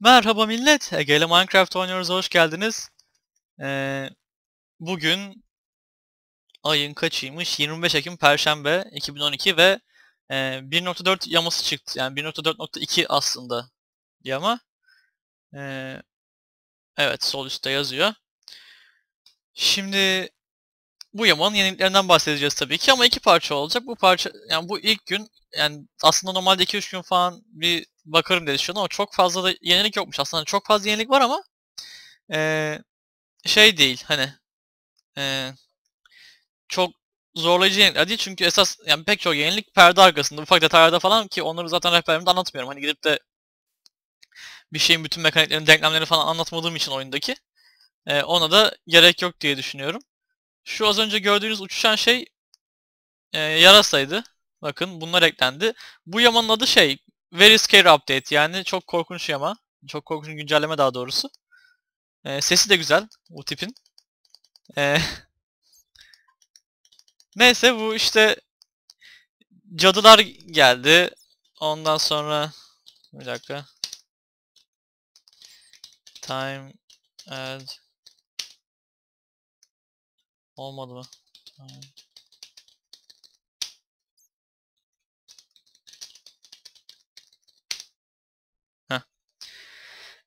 Merhaba millet, Ege Minecraft oynuyoruz, hoş geldiniz. Ee, bugün ayın kaçıymış? 25 Ekim Perşembe 2012 ve e, 1.4 yaması çıktı. Yani 1.4.2 aslında yama. Ee, evet, sol üstte yazıyor. Şimdi bu yamanın yeniliklerinden bahsedeceğiz tabii ki ama iki parça olacak. Bu parça, yani bu ilk gün, yani aslında normalde 2-3 gün falan bir bakarım diye düşünüyordum ama çok fazla da yenilik yokmuş. Aslında çok fazla yenilik var ama ee, şey değil hani ee, çok zorlayıcı yenilikler değil çünkü esas yani pek çok yenilik perde arkasında ufak detaylarda falan ki onları zaten rehberimde anlatmıyorum. Hani gidip de bir şeyin bütün mekaniklerini, denklemlerini falan anlatmadığım için oyundaki ee, ona da gerek yok diye düşünüyorum. Şu az önce gördüğünüz uçuşan şey e, yarasaydı. Bakın bunlar eklendi. Bu yamanın adı şey Very Scary Update yani çok korkunç yama. Çok korkunç güncelleme daha doğrusu. E, sesi de güzel bu tipin. E, neyse bu işte cadılar geldi. Ondan sonra bir dakika. Time add olmadı mı? Time.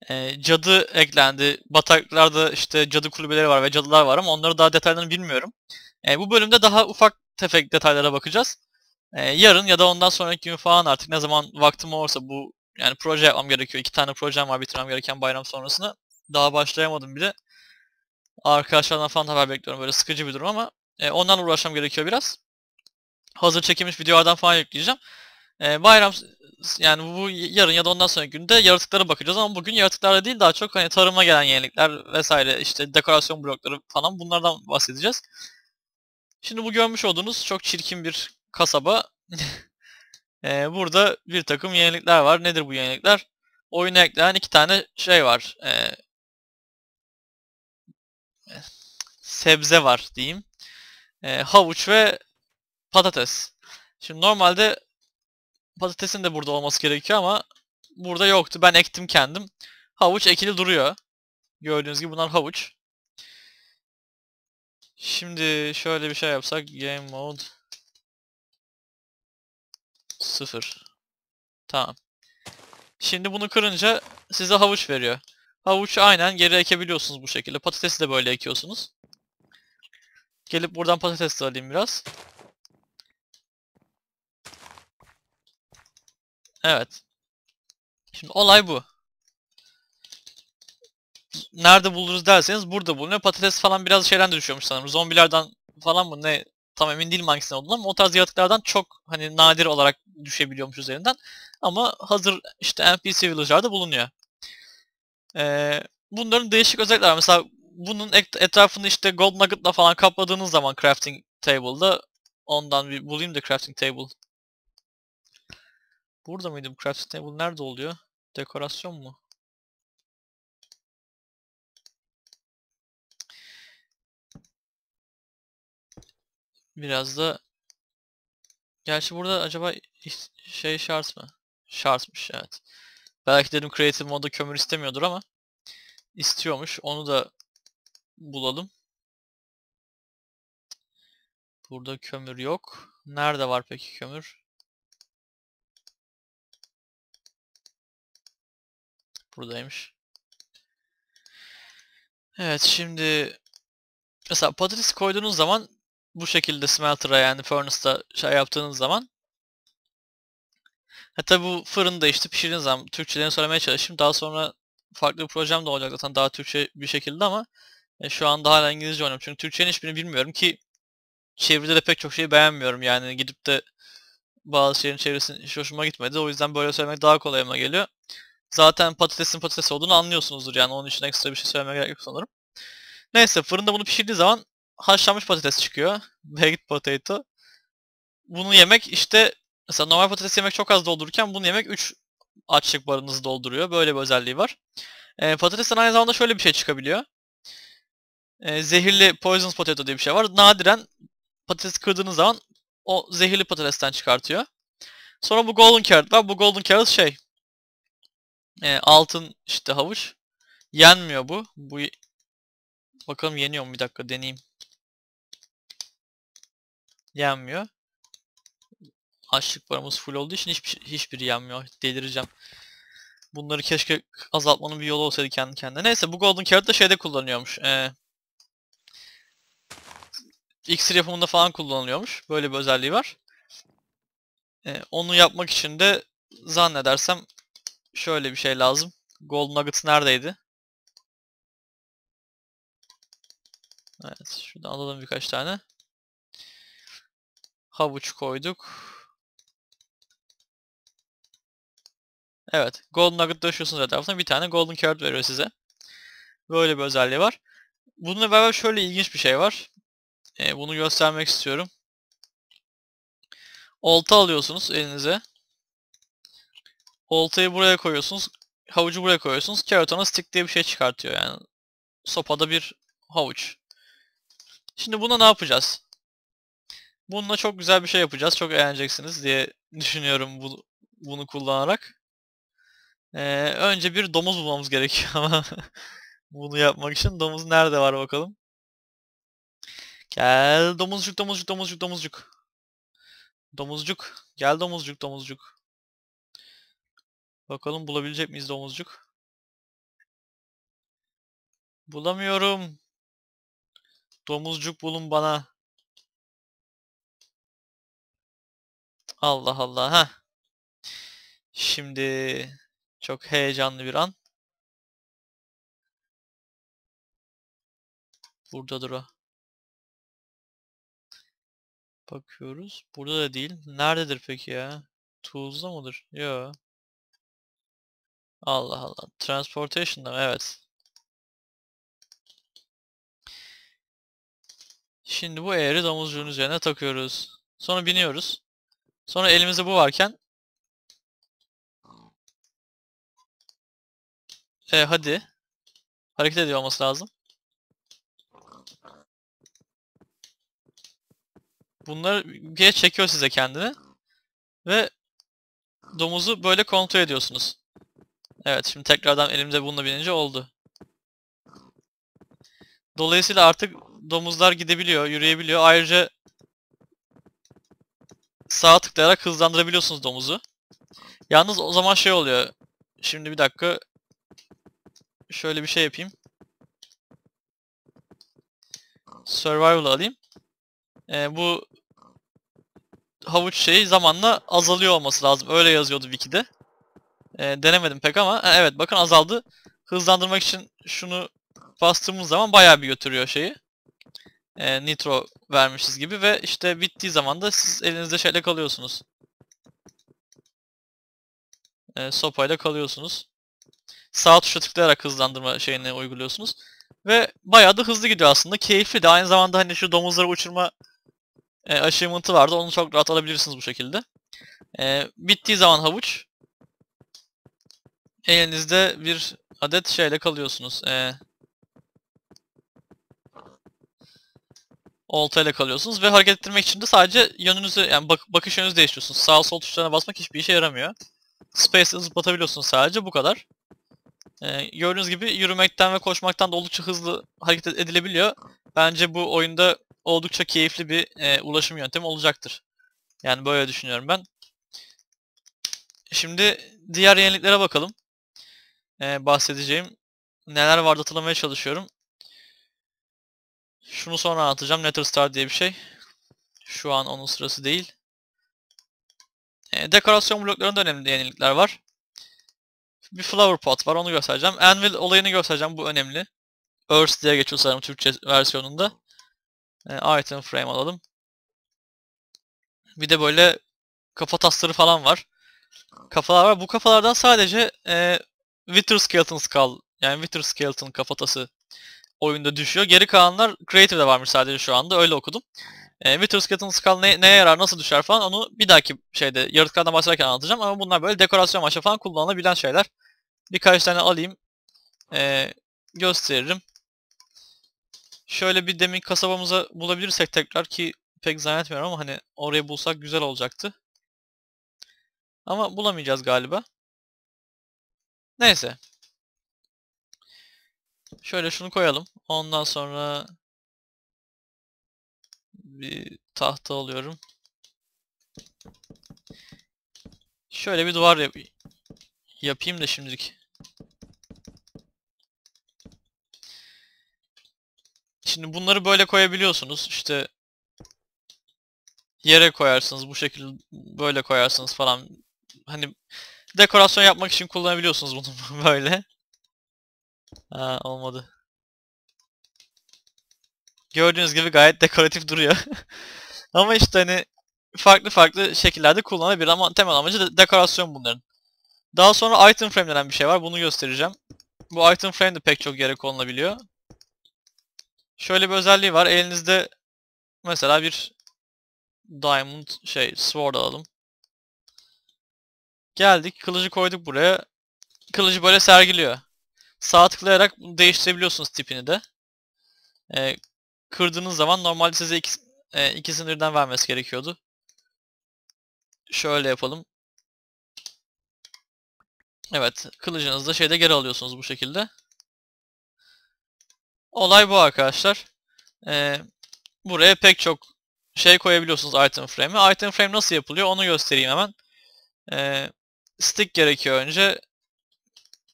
E, cadı eklendi. Bataklarda işte cadı kulübeleri var ve cadılar var ama onları daha detaylarını bilmiyorum. E, bu bölümde daha ufak tefek detaylara bakacağız. E, yarın ya da ondan sonraki gün falan artık ne zaman vaktim olursa bu yani proje yapmam gerekiyor. İki tane projem var bitirmem gereken bayram sonrasında. Daha başlayamadım bile. Arkadaşlardan falan haber bekliyorum. Böyle sıkıcı bir durum ama e, ondan uğraşmam gerekiyor biraz. Hazır çekilmiş videolardan falan yükleyeceğim. E, bayram yani bu yarın ya da ondan sonraki günde yaratıklara bakacağız ama bugün yaratıklara değil daha çok hani tarıma gelen yenilikler vesaire işte dekorasyon blokları falan bunlardan bahsedeceğiz. Şimdi bu görmüş olduğunuz çok çirkin bir kasaba. ee, burada bir takım yenilikler var. Nedir bu yenilikler? Oyuna eklenen iki tane şey var. Ee, sebze var diyeyim. Ee, havuç ve patates. Şimdi normalde Patatesin de burada olması gerekiyor ama burada yoktu. Ben ektim kendim. Havuç ekili duruyor. Gördüğünüz gibi bunlar havuç. Şimdi şöyle bir şey yapsak. Game mode 0. Tamam. Şimdi bunu kırınca size havuç veriyor. Havuçu aynen geri ekebiliyorsunuz bu şekilde. Patatesi de böyle ekiyorsunuz. Gelip buradan patates de alayım biraz. Evet. Şimdi olay bu. Nerede buluruz derseniz burada bulunuyor. Patates falan biraz şeyden de düşüyormuş sanırım. Zombilerden falan mı ne tam emin değilim hangisinden olduğunu ama o tarz yaratıklardan çok hani nadir olarak düşebiliyormuş üzerinden. Ama hazır işte NPC village'larda bulunuyor. Ee, bunların değişik özellikler var. Mesela bunun etrafını işte gold nugget'la falan kapladığınız zaman crafting table'da ondan bir bulayım da crafting table. Burada mıydı bu crafting table? Nerede oluyor? Dekorasyon mu? Biraz da Gerçi burada acaba şey şart mı? Şartmış evet. Belki dedim creative moda kömür istemiyordur ama istiyormuş. Onu da bulalım. Burada kömür yok. Nerede var peki kömür? Buradaymış. Evet şimdi mesela patates koyduğunuz zaman bu şekilde smelter'a yani furnace'da şey yaptığınız zaman Hatta bu fırında işte pişirdiğiniz zaman Türkçelerini söylemeye çalışayım. Daha sonra farklı bir projem de olacak zaten daha Türkçe bir şekilde ama e, şu anda hala İngilizce oynuyorum. Çünkü Türkçenin hiçbirini bilmiyorum ki çevrede de pek çok şeyi beğenmiyorum. Yani gidip de bazı şeylerin çevresinin hiç hoşuma gitmedi. O yüzden böyle söylemek daha kolayıma geliyor. Zaten patatesin patates olduğunu anlıyorsunuzdur yani onun için ekstra bir şey söylemeye gerek yok sanırım. Neyse fırında bunu pişirdiği zaman haşlanmış patates çıkıyor. Baked potato. Bunu yemek işte mesela normal patates yemek çok az doldururken bunu yemek 3 açlık barınızı dolduruyor. Böyle bir özelliği var. E, patatesten aynı zamanda şöyle bir şey çıkabiliyor. E, zehirli poisonous potato diye bir şey var. Nadiren patates kırdığınız zaman o zehirli patatesten çıkartıyor. Sonra bu golden carrot var. Bu golden carrot şey E, altın işte havuç. Yenmiyor bu. Bu bakalım yeniyor mu bir dakika deneyeyim. Yenmiyor. Açlık paramız full olduğu için hiçbir, hiçbiri yenmiyor. Delireceğim. Bunları keşke azaltmanın bir yolu olsaydı kendi kendine. Neyse bu Golden Carrot da şeyde kullanıyormuş. Ee, iksir yapımında falan kullanılıyormuş. Böyle bir özelliği var. Ee, onu yapmak için de zannedersem şöyle bir şey lazım. Golden Nuggets neredeydi? Evet, şuradan alalım birkaç tane. Havuç koyduk. Evet, Golden Nugget taşıyorsunuz etrafına bir tane Golden Carrot veriyor size. Böyle bir özelliği var. Bununla beraber şöyle ilginç bir şey var. Ee, bunu göstermek istiyorum. Olta alıyorsunuz elinize. Oltayı buraya koyuyorsunuz. Havucu buraya koyuyorsunuz. Carrot stick diye bir şey çıkartıyor yani. Sopada bir havuç. Şimdi buna ne yapacağız? Bununla çok güzel bir şey yapacağız. Çok eğleneceksiniz diye düşünüyorum bu, bunu kullanarak. Ee, önce bir domuz bulmamız gerekiyor ama bunu yapmak için domuz nerede var bakalım. Gel domuzcuk domuzcuk domuzcuk domuzcuk. Domuzcuk. Gel domuzcuk domuzcuk. Bakalım bulabilecek miyiz domuzcuk? Bulamıyorum. Domuzcuk bulun bana. Allah Allah. ha. Şimdi çok heyecanlı bir an. Buradadır o. Bakıyoruz. Burada da değil. Nerededir peki ya? Tools'da mıdır? Yo. Allah Allah. Transportation'da mı? Evet. Şimdi bu eğri domuzcuğun üzerine takıyoruz. Sonra biniyoruz. Sonra elimizde bu varken E hadi. Hareket ediyor olması lazım. Bunları bir çekiyor size kendini. Ve domuzu böyle kontrol ediyorsunuz. Evet şimdi tekrardan elimde bununla binince oldu. Dolayısıyla artık domuzlar gidebiliyor, yürüyebiliyor. Ayrıca sağa tıklayarak hızlandırabiliyorsunuz domuzu. Yalnız o zaman şey oluyor. Şimdi bir dakika. Şöyle bir şey yapayım. Survival alayım. Ee, bu havuç şeyi zamanla azalıyor olması lazım. Öyle yazıyordu wiki'de. Ee, denemedim pek ama evet bakın azaldı. Hızlandırmak için şunu bastığımız zaman bayağı bir götürüyor şeyi. Ee, nitro vermişiz gibi ve işte bittiği zaman da siz elinizde şeyle kalıyorsunuz. Ee, sopayla kalıyorsunuz. Sağ tuşa tıklayarak hızlandırma şeyini uyguluyorsunuz. Ve bayağı da hızlı gidiyor aslında. Keyifli de aynı zamanda hani şu domuzları uçurma e, achievement'ı vardı. Onu çok rahat alabilirsiniz bu şekilde. E, bittiği zaman havuç elinizde bir adet şeyle kalıyorsunuz. E, oltayla kalıyorsunuz ve hareket ettirmek için de sadece yönünüzü yani bak bakış yönünüzü değiştiriyorsunuz. Sağ sol tuşlarına basmak hiçbir işe yaramıyor. Space'ı zıplatabiliyorsunuz sadece bu kadar. Ee, gördüğünüz gibi yürümekten ve koşmaktan da oldukça hızlı hareket edilebiliyor. Bence bu oyunda oldukça keyifli bir e, ulaşım yöntemi olacaktır. Yani böyle düşünüyorum ben. Şimdi diğer yeniliklere bakalım. Ee, bahsedeceğim neler vardı hatırlamaya çalışıyorum. Şunu sonra anlatacağım. Netherstar diye bir şey. Şu an onun sırası değil. E, dekorasyon bloklarında önemli yenilikler var. Bir flower pot var onu göstereceğim. Anvil olayını göstereceğim bu önemli. Earth diye geçiyor sanırım Türkçe versiyonunda. E, item frame alalım. Bir de böyle kafa tasları falan var. Kafalar var. Bu kafalardan sadece e, Wither Skeleton Skull yani Wither Skeleton kafatası oyunda düşüyor. Geri kalanlar Creative'de varmış sadece şu anda. Öyle okudum. E, Wither Skeleton Skull ne, neye yarar, nasıl düşer falan onu bir dahaki şeyde yaratıklardan bahsederken anlatacağım. Ama bunlar böyle dekorasyon amaçlı falan kullanılabilen şeyler. Birkaç tane alayım. E, gösteririm. Şöyle bir demin kasabamıza bulabilirsek tekrar ki pek zannetmiyorum ama hani oraya bulsak güzel olacaktı. Ama bulamayacağız galiba. Neyse. Şöyle şunu koyalım. Ondan sonra bir tahta alıyorum. Şöyle bir duvar yap yapayım da şimdilik. Şimdi bunları böyle koyabiliyorsunuz. İşte yere koyarsınız bu şekilde böyle koyarsınız falan. Hani dekorasyon yapmak için kullanabiliyorsunuz bunu böyle. Ha, olmadı. Gördüğünüz gibi gayet dekoratif duruyor. ama işte hani farklı farklı şekillerde kullanabilir ama temel amacı de dekorasyon bunların. Daha sonra item frame denen bir şey var. Bunu göstereceğim. Bu item frame de pek çok yere konulabiliyor. Şöyle bir özelliği var. Elinizde mesela bir diamond şey sword alalım. Geldik. Kılıcı koyduk buraya. Kılıcı böyle sergiliyor. Sağ tıklayarak değiştirebiliyorsunuz tipini de. Ee, kırdığınız zaman normalde size iki, e, ikisini birden vermesi gerekiyordu. Şöyle yapalım. Evet. Kılıcınızı da şeyde geri alıyorsunuz bu şekilde. Olay bu arkadaşlar. Ee, buraya pek çok şey koyabiliyorsunuz item frame'e. Item frame nasıl yapılıyor onu göstereyim hemen. Ee, stick gerekiyor önce.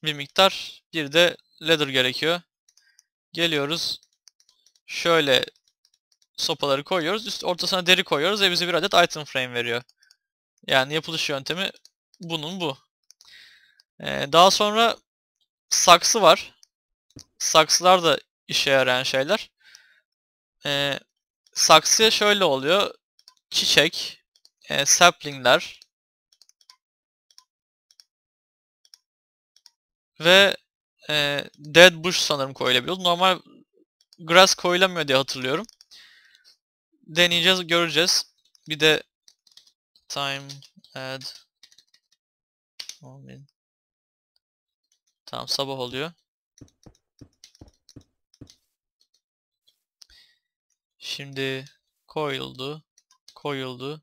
Bir miktar. Bir de leather gerekiyor. Geliyoruz. Şöyle sopaları koyuyoruz. Üst ortasına deri koyuyoruz ve bize bir adet item frame veriyor. Yani yapılış yöntemi bunun bu. Ee, daha sonra saksı var. Saksılar da işe yarayan şeyler. Ee, saksıya şöyle oluyor. Çiçek, e, saplingler ve e, dead bush sanırım koyulabiliyor. Normal grass koyulamıyor diye hatırlıyorum. Deneyeceğiz, göreceğiz. Bir de time add Tamam sabah oluyor. Şimdi koyuldu, koyuldu,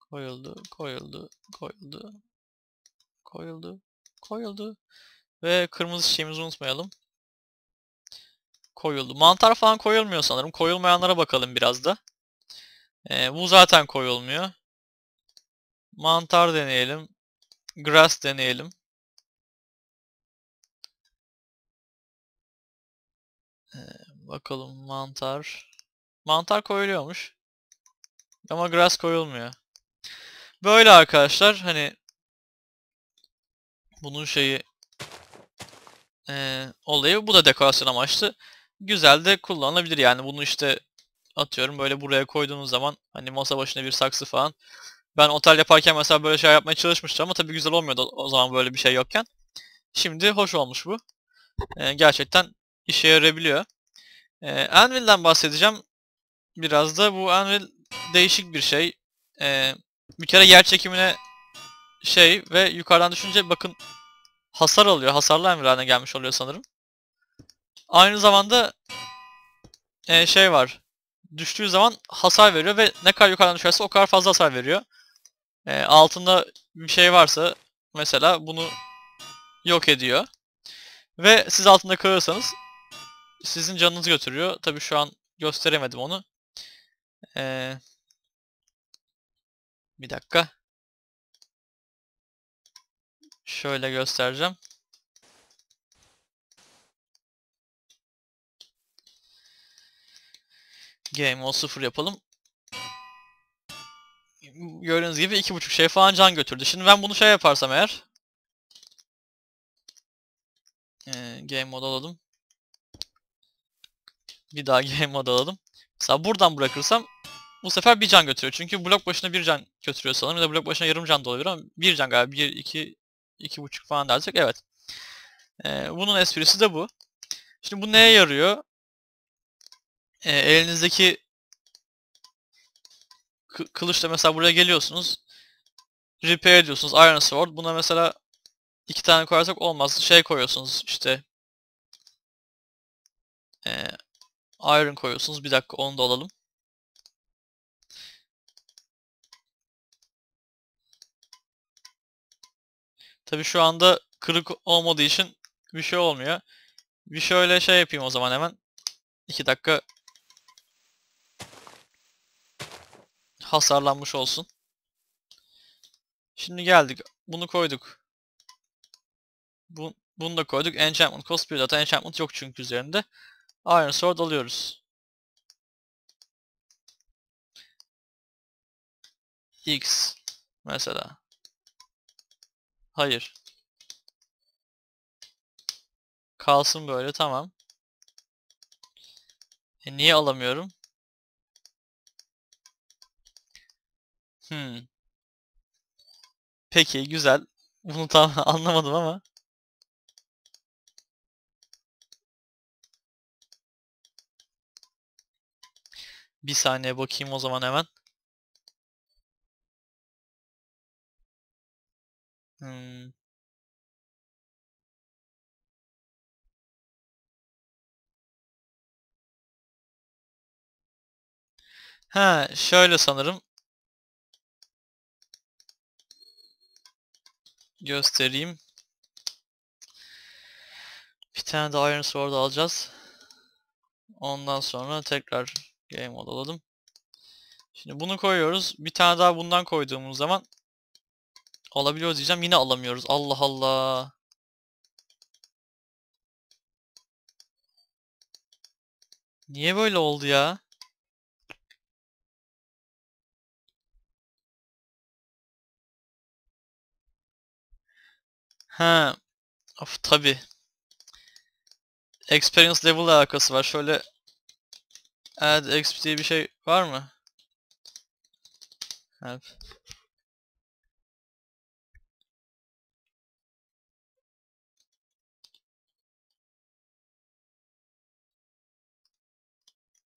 koyuldu, koyuldu, koyuldu, koyuldu, koyuldu ve kırmızı çiçeğimizi unutmayalım. Koyuldu. Mantar falan koyulmuyor sanırım. Koyulmayanlara bakalım biraz da. Ee, bu zaten koyulmuyor. Mantar deneyelim. Grass deneyelim. Ee, bakalım mantar. Mantar koyuluyormuş. Ama grass koyulmuyor. Böyle arkadaşlar hani bunun şeyi e, olayı bu da dekorasyon amaçlı. Güzel de kullanılabilir yani bunu işte atıyorum böyle buraya koyduğunuz zaman hani masa başına bir saksı falan. Ben otel yaparken mesela böyle şey yapmaya çalışmıştım ama tabii güzel olmuyordu o zaman böyle bir şey yokken. Şimdi hoş olmuş bu. E, gerçekten işe yarayabiliyor. E, Anvil'den bahsedeceğim. Biraz da bu Anvil değişik bir şey. Ee, bir kere yer çekimine şey ve yukarıdan düşünce bakın hasar alıyor. Hasarlı haline gelmiş oluyor sanırım. Aynı zamanda e, şey var. Düştüğü zaman hasar veriyor ve ne kadar yukarıdan düşerse o kadar fazla hasar veriyor. E, altında bir şey varsa mesela bunu yok ediyor. Ve siz altında kalırsanız sizin canınızı götürüyor. Tabi şu an gösteremedim onu. Ee, bir dakika. Şöyle göstereceğim. Game mode 0 yapalım. Gördüğünüz gibi iki buçuk şey falan can götürdü. Şimdi ben bunu şey yaparsam eğer. Ee, game mode alalım. Bir daha game mode alalım. Mesela buradan bırakırsam bu sefer bir can götürüyor. Çünkü blok başına bir can götürüyor sanırım. Ya da blok başına yarım can da olabilir ama bir can galiba. Bir, iki, iki buçuk falan dersek evet. Ee, bunun esprisi de bu. Şimdi bu neye yarıyor? Ee, elinizdeki kılıçla mesela buraya geliyorsunuz. Repair ediyorsunuz. Iron Sword. Buna mesela iki tane koyarsak olmaz. Şey koyuyorsunuz işte. Ee, Iron koyuyorsunuz. Bir dakika onu da alalım. Tabi şu anda kırık olmadığı için bir şey olmuyor. Bir şöyle şey yapayım o zaman hemen. 2 dakika hasarlanmış olsun. Şimdi geldik. Bunu koyduk. Bu, bunu da koyduk. Enchantment cost 1 data. Enchantment yok çünkü üzerinde. Iron Sword alıyoruz. X mesela. Hayır. Kalsın böyle tamam. E niye alamıyorum? Hmm. Peki güzel. Bunu tam anlamadım ama. Bir saniye bakayım o zaman hemen. Hmm. Ha, şöyle sanırım. Göstereyim. Bir tane de Iron Sword alacağız. Ondan sonra tekrar Game Mode alalım. Şimdi bunu koyuyoruz. Bir tane daha bundan koyduğumuz zaman alabiliyoruz diyeceğim. Yine alamıyoruz. Allah Allah. Niye böyle oldu ya? Ha. Of tabi. Experience level alakası var. Şöyle add exp diye bir şey var mı? Help.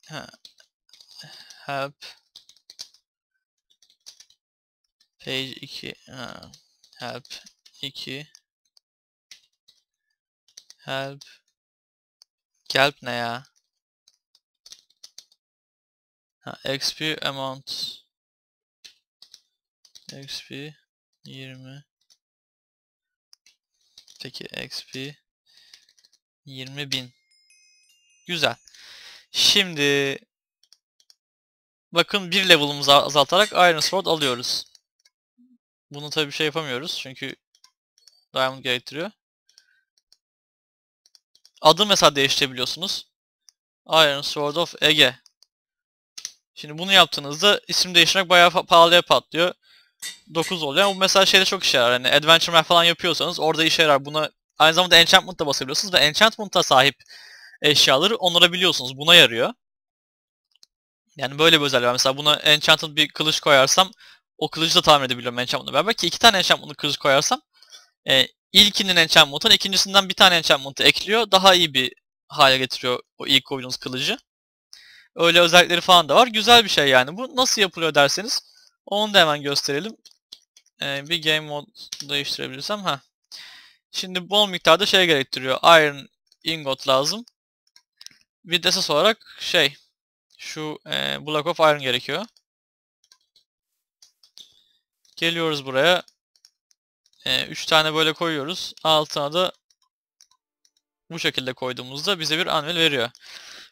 Help. Page 2. Ha. Help 2. Help. Kelp ne ya? Ha, XP amount. XP 20. Peki XP 20 bin. Güzel. Şimdi bakın bir level'ımızı azaltarak Iron Sword alıyoruz. Bunu tabii bir şey yapamıyoruz çünkü Diamond gerektiriyor. Adı mesela değiştirebiliyorsunuz. Iron Sword of Ege. Şimdi bunu yaptığınızda isim değiştirmek bayağı pahalıya patlıyor. 9 oluyor. Bu mesela şeyde çok işe yarar. Yani Adventure Map falan yapıyorsanız orada işe yarar. Buna aynı zamanda Enchantment da basabiliyorsunuz ve Enchantment'a sahip eşyaları onarabiliyorsunuz. Buna yarıyor. Yani böyle bir özelliği var. Mesela buna Enchanted bir kılıç koyarsam o kılıcı da tamir edebiliyorum Enchantment'la beraber ki iki tane Enchantment'lı kılıç koyarsam e, ilkinin enchantment'ın ikincisinden bir tane enchantment'ı ekliyor. Daha iyi bir hale getiriyor o ilk koyduğunuz kılıcı. Öyle özellikleri falan da var. Güzel bir şey yani. Bu nasıl yapılıyor derseniz onu da hemen gösterelim. Ee, bir game mode değiştirebilirsem. ha. Şimdi bol miktarda şey gerektiriyor. Iron ingot lazım. Bir de esas olarak şey şu e, block of iron gerekiyor. Geliyoruz buraya. 3 tane böyle koyuyoruz. Altına da bu şekilde koyduğumuzda bize bir anvil veriyor.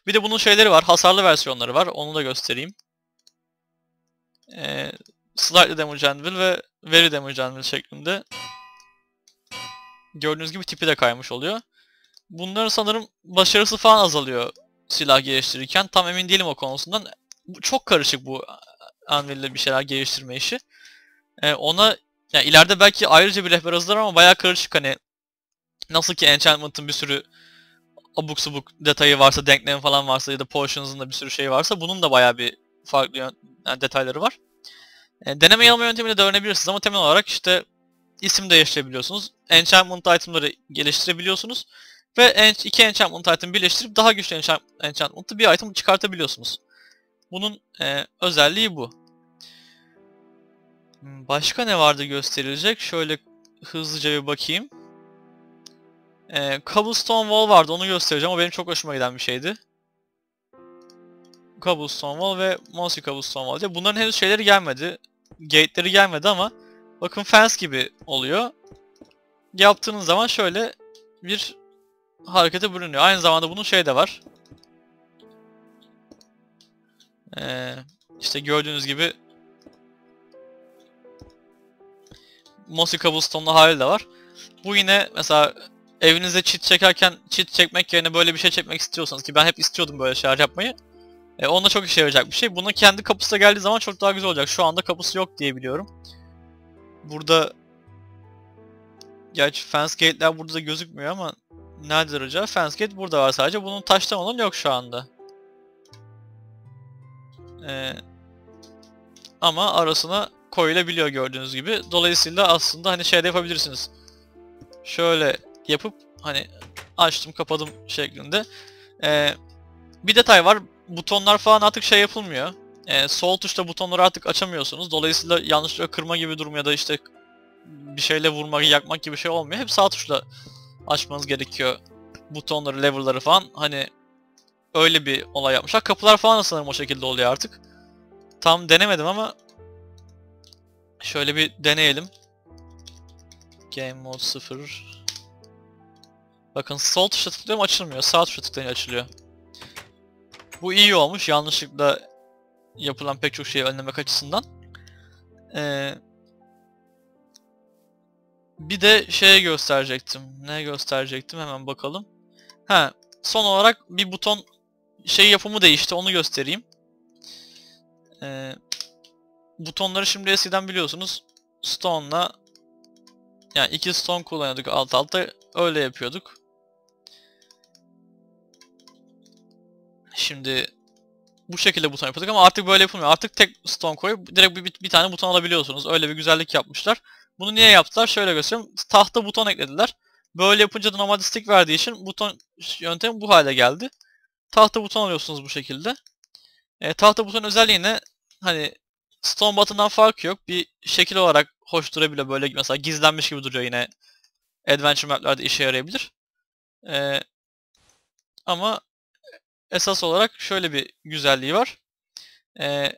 Bir de bunun şeyleri var. Hasarlı versiyonları var. Onu da göstereyim. Ee, slightly damage anvil ve very damage anvil şeklinde. Gördüğünüz gibi tipi de kaymış oluyor. Bunların sanırım başarısı falan azalıyor silah geliştirirken. Tam emin değilim o konusundan. Çok karışık bu anvil'le bir şeyler geliştirme işi. Ee, ona yani ileride belki ayrıca bir rehber hazırlar ama bayağı karışık hani. Nasıl ki Enchantment'ın bir sürü abuk subuk detayı varsa, denklemi falan varsa ya da Potions'ın da bir sürü şey varsa bunun da bayağı bir farklı yani detayları var. E, deneme yanılma yöntemiyle de öğrenebilirsiniz ama temel olarak işte isim değiştirebiliyorsunuz. Enchantment itemları geliştirebiliyorsunuz. Ve iki enchantment item birleştirip daha güçlü enchantment'ı bir item çıkartabiliyorsunuz. Bunun e, özelliği bu. Hmm, başka ne vardı gösterilecek? Şöyle hızlıca bir bakayım. Ee, Cobblestone Wall vardı onu göstereceğim. O benim çok hoşuma giden bir şeydi. Cobblestone Wall ve Mossy Cobblestone Wall diye. Bunların henüz şeyleri gelmedi. Gate'leri gelmedi ama bakın fence gibi oluyor. yaptığınız zaman şöyle bir harekete bürünüyor. Aynı zamanda bunun şey de var. Ee, işte gördüğünüz gibi Mossy Cobblestone'lu hali de var. Bu yine mesela evinize çit çekerken çit çekmek yerine böyle bir şey çekmek istiyorsanız ki ben hep istiyordum böyle şeyler yapmayı. E, onda çok işe yarayacak bir şey. Bunun kendi kapısı geldiği zaman çok daha güzel olacak. Şu anda kapısı yok diye biliyorum. Burada Gerçi fence gate'ler burada da gözükmüyor ama nerededir acaba? Fence gate burada var sadece. Bunun taştan olan yok şu anda. Ee, ama arasına koyulabiliyor gördüğünüz gibi. Dolayısıyla aslında hani şey de yapabilirsiniz. Şöyle yapıp hani açtım kapadım şeklinde. Ee, bir detay var. Butonlar falan artık şey yapılmıyor. Ee, sol tuşla butonları artık açamıyorsunuz. Dolayısıyla yanlışlıkla kırma gibi durum ya da işte bir şeyle vurmak, yakmak gibi şey olmuyor. Hep sağ tuşla açmanız gerekiyor. Butonları, lever'ları falan. Hani öyle bir olay yapmışlar. Kapılar falan da sanırım o şekilde oluyor artık. Tam denemedim ama şöyle bir deneyelim. Game mode 0. Bakın sol tuşla tıklıyorum açılmıyor. Sağ tuşla tıklayınca açılıyor. Bu iyi olmuş. Yanlışlıkla yapılan pek çok şeyi önlemek açısından. Ee, bir de şeye gösterecektim. Ne gösterecektim hemen bakalım. Ha, son olarak bir buton şey yapımı değişti. Onu göstereyim. Ee, butonları şimdi eskiden biliyorsunuz Stone'la yani iki Stone kullanıyorduk alt alta. Öyle yapıyorduk. Şimdi bu şekilde buton yapıyorduk ama artık böyle yapılmıyor. Artık tek Stone koyup direkt bir, bir, bir tane buton alabiliyorsunuz. Öyle bir güzellik yapmışlar. Bunu niye yaptılar? Şöyle göstereyim. Tahta buton eklediler. Böyle yapınca da normalde verdiği için buton yöntemi bu hale geldi. Tahta buton alıyorsunuz bu şekilde. E, tahta buton özelliğine hani stone button'dan farkı yok. Bir şekil olarak hoş durabiliyor. Böyle mesela gizlenmiş gibi duruyor yine. Adventure map'lerde işe yarayabilir. E, ama esas olarak şöyle bir güzelliği var. E,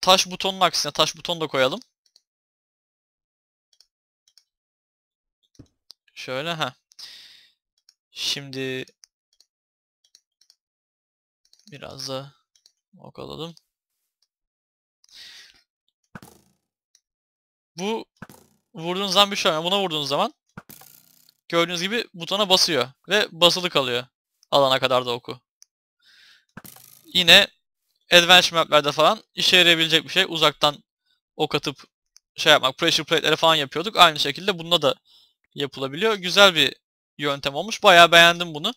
taş butonun aksine taş buton da koyalım. Şöyle ha. Şimdi biraz da ok. Bu vurduğunuz zaman bir şey olmuyor. Buna vurduğunuz zaman gördüğünüz gibi butona basıyor ve basılı kalıyor alana kadar da oku. Yine Adventure Map'lerde falan işe yarayabilecek bir şey. Uzaktan ok atıp şey yapmak, pressure plate'leri falan yapıyorduk. Aynı şekilde bunda da yapılabiliyor. Güzel bir yöntem olmuş. Bayağı beğendim bunu.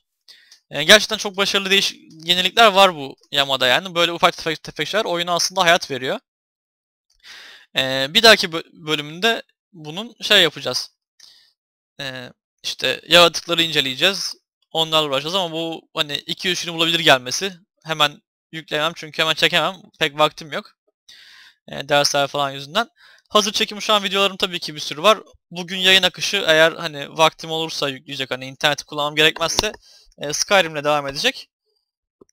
Yani gerçekten çok başarılı değiş yenilikler var bu Yamada yani. Böyle ufak tefek, tefek şeyler oyuna aslında hayat veriyor. Ee, bir dahaki bölümünde bunun şey yapacağız. Ee, işte yaratıkları inceleyeceğiz. Onlarla uğraşacağız ama bu hani 2-3 günü bulabilir gelmesi. Hemen yükleyemem çünkü hemen çekemem. Pek vaktim yok. Ee, dersler falan yüzünden. Hazır çekim şu an videolarım tabii ki bir sürü var. Bugün yayın akışı eğer hani vaktim olursa yükleyecek hani interneti kullanmam gerekmezse e, Skyrim'le devam edecek.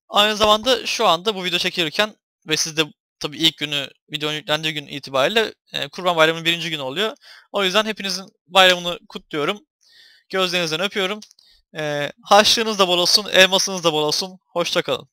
Aynı zamanda şu anda bu video çekilirken ve siz de tabii ilk günü videonun yüklendiği gün itibariyle e, Kurban Bayramı'nın birinci günü oluyor. O yüzden hepinizin bayramını kutluyorum. Gözlerinizden öpüyorum. E, harçlığınız da bol olsun, elmasınız da bol olsun. Hoşçakalın.